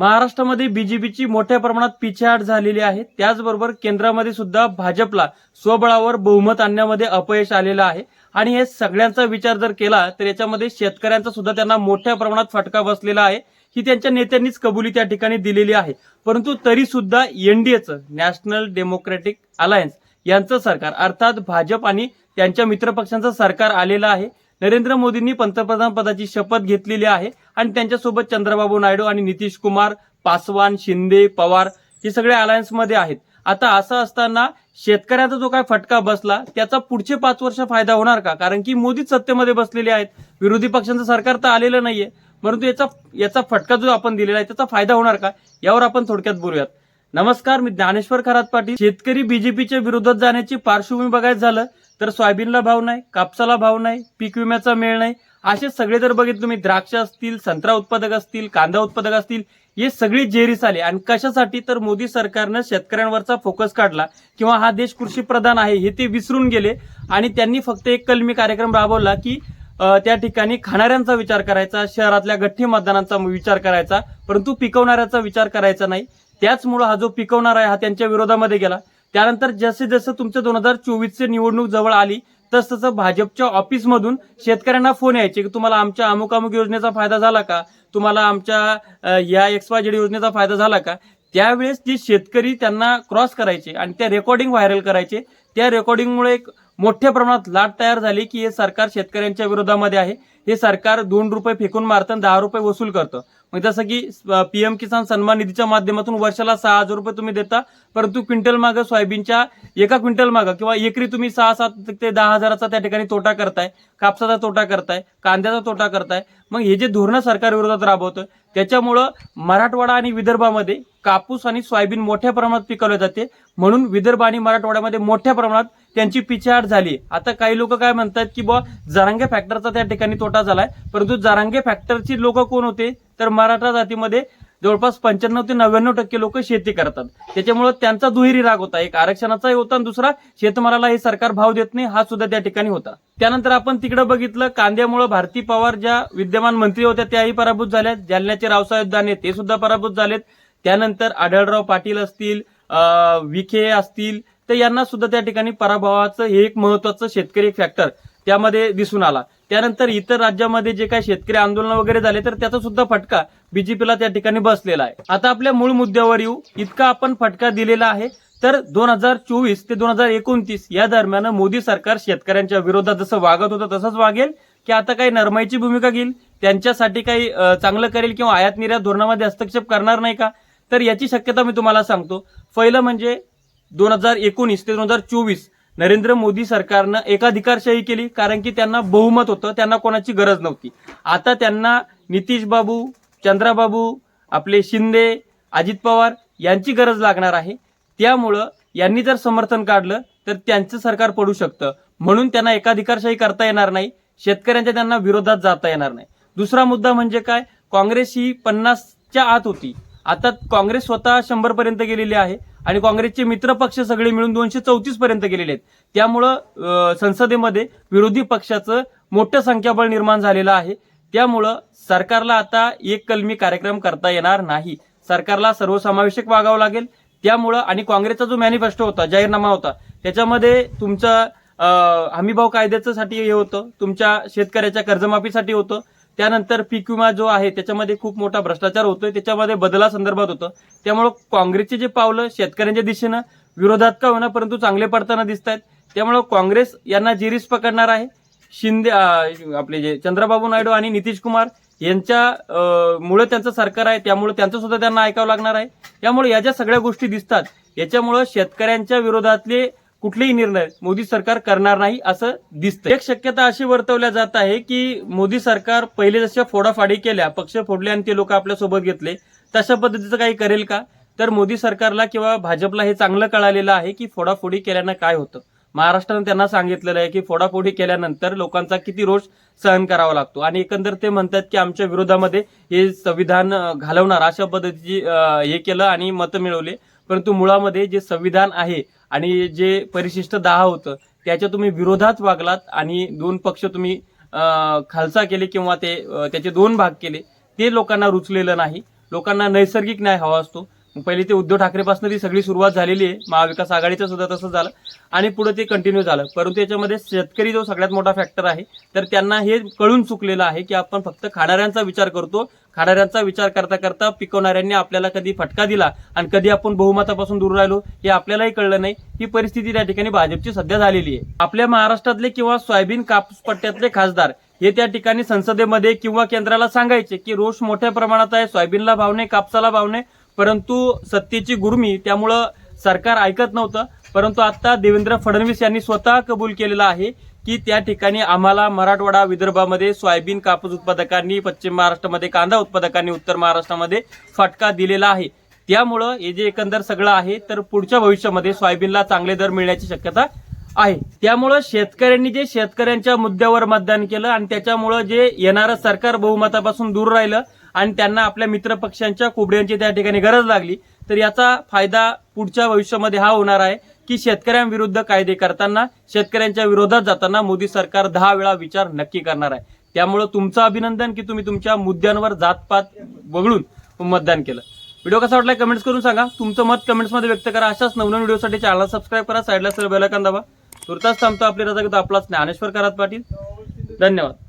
महाराष्ट्रामध्ये बीजेपीची मोठ्या प्रमाणात पिछेहाट झालेली आहे. त्याचबरोबर केंद्रामध्ये सुद्धा भाजपला स्वबळावर बहुमत आणण्यामध्ये अपयश आलेलं आहे. आणि हे सगळ्यांचा विचार जर केला तर याच्यामध्ये शेतकऱ्यांचा सुद्धा त्यांना मोठ्या प्रमाणात फटका बसलेला आहे. ही त्यांच्या नेत्यांनीच कबुली त्या ठिकाणी दिलेली आहे. परंतु तरी सुद्धा एनडीएचं नॅशनल डेमोक्रेटिक अलायन्स यांचं सरकार अर्थात भाजप आणि त्यांच्या मित्रपक्षांचं सरकार आलेलं आहे. नरेंद्र मोदींनी पंतप्रधान पदाची शपथ घेतलेली आहे आणि त्यांच्यासोबत चंद्रबाबू नायडू आणि नितीश कुमार पासवान शिंदे पवार हे सगळे अलायन्समध्ये आहेत. आता असं असताना शेतकऱ्याचा जो काय फटका बसला त्याचा पुढचे पाच वर्ष फायदा होणार का? कारण की मोदीच सत्तेमध्ये बसलेले आहेत. विरोधी पक्षांचं सरकार तर आलेलं नाहीये. परंतु याचा याचा फटका जो आपण दिलेला आहे त्याचा फायदा होणार का? यावर आपण थोडक्यात बोलूयात. नमस्कार मी ज्ञानेश्वर खरात पाटील. शेतकरी बीजेपीच्या विरोधात जाण्याची पार्श्वभूमी बघायचं झालं तर सोयाबीनला भाव नाही कापसाला भाव नाही पीक विम्याचा मेळ नाही. असे सगळे जर बघितलं तुम्ही द्राक्ष असतील संत्रा उत्पादक असतील कांदा उत्पादक असतील हे सगळी जेरीस आले. आणि कशासाठी तर मोदी सरकारनं शेतकऱ्यांवरचा फोकस काढला किंवा हा देश कृषी प्रधान आहे हे ते विसरून गेले. आणि त्यांनी फक्त एक कलमी कार्यक्रम राबवला की त्या ठिकाणी खाणाऱ्यांचा विचार करायचा शहरातल्या गठ्ठी मतदानांचा विचार करायचा परंतु पिकवणाऱ्याचा विचार करायचा नाही. त्याचमुळं हा जो पिकवणारा आहे हा त्यांच्या विरोधामध्ये गेला. त्यानंतर जसे जसं तुमचं दोन हजार चोवीसचे निवडणूक जवळ आली तस तसं भाजपच्या ऑफिसमधून शेतकऱ्यांना फोन यायचे की तुम्हाला आमच्या अमुक अमुक योजनेचा फायदा झाला का? तुम्हाला आमच्या या एक्स वाय जेड योजनेचा फायदा झाला का? त्यावेळेस जे शेतकरी त्यांना क्रॉस करायचे आणि त्या रेकॉर्डिंग व्हायरल करायचे त्या रेकॉर्डिंगमुळे एक मोठ्या प्रमाणात लाट तयार झाली की हे सरकार शेतकऱ्यांच्या विरोधामध्ये आहे. हे सरकार दोन रुपये फेकून मारतं दहा रुपये वसूल करतं. मग जसं की पीएम किसान सन्मान निधीच्या माध्यमातून वर्षाला सहा हजार रुपये तुम्ही देता परंतु क्विंटल मागं सोयाबीनच्या एका क्विंटल मागं किंवा एकरी तुम्ही सहा सात ते दहा हजाराचा त्या ठिकाणी तोटा करताय कापसाचा तोटा करताय कांद्याचा तोटा करताय मग हे जे धोरणं सरकार विरोधात राबवतं त्याच्यामुळं मराठवाडा आणि विदर्भामध्ये कापूस आणि सोयाबीन मोठ्या प्रमाणात पिकवले जाते. म्हणून विदर्भ आणि मराठवाड्यामध्ये मोठ्या प्रमाणात त्यांची पिछेहाट झाली. आता काही लोक काय म्हणतात की बुवा जरांगे फॅक्टरचा त्या ठिकाणी तोटा झालाय. परंतु जरांगे फॅक्टरची लोक कोण होते? तर मराठा जातीमध्ये जवळपास पंच्याण्णव ते नव्याण्णव टक्के लोक शेती करतात. त्याच्यामुळे त्यांचा दुहेरी राग होता. एक आरक्षणाचाही होता आणि दुसरा शेतमालाला हे सरकार भाव देत नाही हा सुद्धा त्या ठिकाणी होता. त्यानंतर आपण तिकडे बघितलं कांद्यामुळे भारती पवार ज्या विद्यमान मंत्री होत्या त्याही पराभूत झाल्या जालन्याचे रावसाहेब दाने ते सुद्धा पराभूत झालेत. त्यानंतर आढळराव पाटील असतील विखे असतील तर यांना सुद्धा त्या ठिकाणी पराभवाचं हे एक महत्वाचं शेतकरी फॅक्टर त्यामध्ये दिसून आला. त्यानंतर इतर राज्यामध्ये जे काही शेतकरी आंदोलन वगैरे झाले तर त्याचा सुद्धा फटका बीजेपीला त्या ठिकाणी बसलेला आहे. आता आपल्या मूळ मुद्द्यावर येऊ. इतका आपण फटका दिलेला आहे. तर दोन हजार चोवीस ते दोन हजार एकोणतीस या दरम्यान मोदी सरकार शेतकऱ्यांच्या विरोधात जसं वागत होतं तसंच वागेल. की आता काही नरमाईची भूमिका घेईल? त्यांच्यासाठी काही चांगलं करेल किंवा आयात निर्यात धोरणामध्ये हस्तक्षेप करणार नाही का? तर याची शक्यता मी तुम्हाला सांगतो. पहिलं म्हणजे दोन हजार एकोणीस ते दोन हजार चोवीस नरेंद्र मोदी सरकारनं एकाधिकारशाही केली कारण की त्यांना बहुमत होतं त्यांना कोणाची गरज नव्हती. आता त्यांना नितीश बाबू चंद्राबाबू आपले शिंदे अजित पवार यांची गरज लागणार आहे. त्यामुळं यांनी जर समर्थन काढलं तर त्यांचं सरकार पडू शकतं. म्हणून त्यांना एकाधिकारशाही करता येणार नाही शेतकऱ्यांच्या त्यांना विरोधात जाता येणार नाही. दुसरा मुद्दा म्हणजे काय? काँग्रेस ही पन्नासच्या आत होती. आता काँग्रेस स्वतः शंभरपर्यंत गेलेली आहे. आणि काँग्रेसचे मित्र पक्ष सगळे मिळून दोनशे चौतीस पर्यंत गेलेले आहेत. त्यामुळं संसदेमध्ये विरोधी पक्षाचं मोठं संख्याबळ निर्माण झालेलं आहे. त्यामुळं सरकारला आता एक कलमी कार्यक्रम करता येणार नाही. सरकारला सर्वसमावेशक वागावं लागेल. त्यामुळं आणि काँग्रेसचा जो मॅनिफेस्टो होता जाहीरनामा होता त्याच्यामध्ये तुमचं हमीभाव कायद्याचं साठी हे होतं तुमच्या शेतकऱ्याच्या कर्जमाफीसाठी होतं त्यानंतर पीक विमा जो आहे त्याच्यामध्ये खूप मोठा भ्रष्टाचार होतोय. त्याच्यामध्ये बदला संदर्भात होतं. त्यामुळं काँग्रेसचे जे पावलं शेतकऱ्यांच्या दिशेनं विरोधात का होणार परंतु चांगले पडताना दिसत आहेत त्यामुळं काँग्रेस यांना जिरीस पकडणार आहे शिंदे आपले जे चंद्रबाबू नायडू आणि नितीश कुमार यांच्या मुळे त्यांचं सरकार आहे. त्यामुळे त्यांचं सुद्धा त्यांना ऐकावं लागणार आहे. त्यामुळे या ज्या सगळ्या गोष्टी दिसतात याच्यामुळं शेतकऱ्यांच्या विरोधातले कुठलेही निर्णय मोदी सरकार करणार नाही असं दिसतं एक शक्यता अशी वर्तवल्या जात आहे की मोदी सरकार पहिले जशा फोडाफाडी केल्या पक्ष फोडले आणि ते लोक आपल्यासोबत घेतले तशा पद्धतीचं काही करेल का? तर मोदी सरकारला किंवा भाजपला हे चांगलं कळालेलं आहे की फोडाफोडी केल्यानं काय होतं. महाराष्ट्रानं त्यांना सांगितलेलं आहे की फोडाफोडी केल्यानंतर लोकांचा किती रोष सहन करावा लागतो. आणि एकंदर ते म्हणतात की आमच्या विरोधामध्ये हे संविधान घालवणार अशा पद्धतीची हे केलं आणि मतं मिळवले. परंतु मुळामध्ये जे संविधान आहे आणि जे परिशिष्ट दहा होतं त्याच्या तुम्ही विरोधात वागलात आणि दोन पक्ष तुम्ही खालसा केले किंवा ते त्याचे दोन भाग केले ते लोकांना रुचलेलं नाही. लोकांना नैसर्गिक न्याय हवा असतो. मग पहिले ते उद्धव ठाकरेपासून ती सगळी सुरुवात झालेली आहे. महाविकास आघाडीचं सुद्धा तसं झालं. आणि पुढे ते कंटिन्यू झालं. परंतु याच्यामध्ये शेतकरी जो सगळ्यात मोठा फॅक्टर आहे तर त्यांना हे कळून चुकलेलं आहे की आपण फक्त खाणाऱ्यांचा विचार करतो. खाणाऱ्यांचा विचार करता करता पिकवणाऱ्यांनी आपल्याला कधी फटका दिला आणि कधी आपण बहुमतापासून दूर राहिलो हे आपल्यालाही कळलं नाही. ही परिस्थिती त्या ठिकाणी भाजपची सध्या झालेली आहे. आपल्या महाराष्ट्रातले किंवा सोयाबीन कापूस पट्ट्यातले खासदार हे त्या ठिकाणी संसदेमध्ये किंवा केंद्राला सांगायचे की रोष मोठ्या प्रमाणात आहे सोयाबीनला भाव नाही कापसाला भाव नाही. परंतु सत्तेची गुरमी त्यामुळं सरकार ऐकत नव्हतं. परंतु आता देवेंद्र फडणवीस यांनी स्वतः कबूल केलेलं आहे की त्या ठिकाणी आम्हाला मराठवाडा विदर्भामध्ये सोयाबीन कापूस उत्पादकांनी पश्चिम महाराष्ट्रामध्ये कांदा उत्पादकांनी उत्तर महाराष्ट्रामध्ये फटका दिलेला आहे. त्यामुळं हे जे एकंदर सगळं आहे तर पुढच्या भविष्यामध्ये सोयाबीनला चांगले दर मिळण्याची शक्यता आहे. त्यामुळं शेतकऱ्यांनी जे शेतकऱ्यांच्या मुद्द्यावर मतदान केलं आणि त्याच्यामुळं जे येणारं सरकार बहुमतापासून दूर राहिलं आणि त्यांना आपल्या मित्र पक्षांच्या त्या ठिकाणी गरज लागली तर याचा फायदा पुढच्या भविष्यामध्ये हा होणार आहे की शेतकऱ्यांविरुद्ध कायदे करताना शेतकऱ्यांच्या विरोधात जाताना मोदी सरकार दहा वेळा विचार नक्की करणार आहे. त्यामुळं तुमचं अभिनंदन की तुम्ही तुमच्या मुद्द्यांवर जातपात वगळून मतदान केलं. व्हिडिओ कसा वाटला कमेंट्स करून सांगा. तुमचं मत कमेंट्समध्ये व्यक्त करा. अशाच नवनवीन व्हिडिओसाठी चॅनल सबस्क्राईब करा. साईडला सर बेलायकन दाबा. तुर्तास थांबतो आपली रजा घेतो आपलाच ज्ञानेश्वर करात पाटील. धन्यवाद.